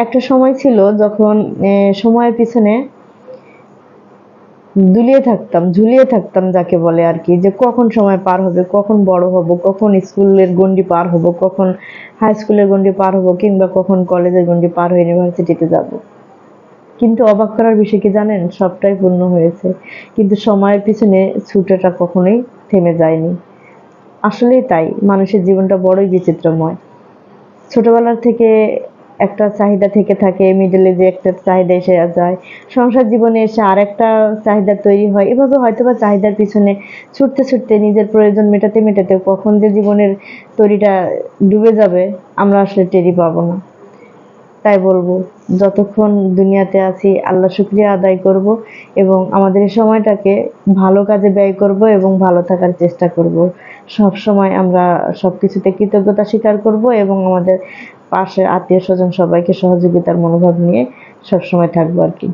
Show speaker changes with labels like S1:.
S1: একটা সময় ছিল যখন সময়ের পিছনে দুলিয়ে থাকতাম, ঝুলিয়ে থাকতাম যাকে বলে আর কি, যে কখন সময় পার হবে, কখন বড় হব, কখন স্কুলের গন্ডি পার হব, কখন হাই স্কুলের গন্ডি পার হব, কিংবা কখন কলেজের গন্ডি পার হয়ে ইউনিভার্সিটিতে যাব। কিন্তু অবাক করার বিষয় কি জানেন? সবটাই পূর্ণ হয়েছে। কিন্তু সময়ের পিছনে ছুটোটা কখনোই থেমে যায়নি। আসলেই তাই, মানুষের জীবনটা বড়ই বিচিত্রময়। ছোটবেলার থেকে একটা চাহিদা থেকে থাকে মিডলে যে একটা চাহিদা এসে যায়। সংসার জীবনে এসে আর একটা চাহিদা তৈরি হয়। এভাবে হয়তো বা চাহিদার পিছনে ছুটতে ছুটতে নিজের প্রয়োজন মেটাতে মেটাতে কখন যে জীবনের তৈরিটা ডুবে যাবে, আমরা আসলে টেরি পাবো না। তাই বলব, যতক্ষণ দুনিয়াতে আছি, আল্লাহ শুক্রিয়া আদায় করব এবং আমাদের এই সময়টাকে ভালো কাজে ব্যয় করব এবং ভালো থাকার চেষ্টা করব। সব সময় আমরা সব কিছুতে কৃতজ্ঞতা স্বীকার করব এবং আমাদের পাশের আত্মীয় স্বজন সবাইকে সহযোগিতার মনোভাব নিয়ে সবসময় থাকব আর কি।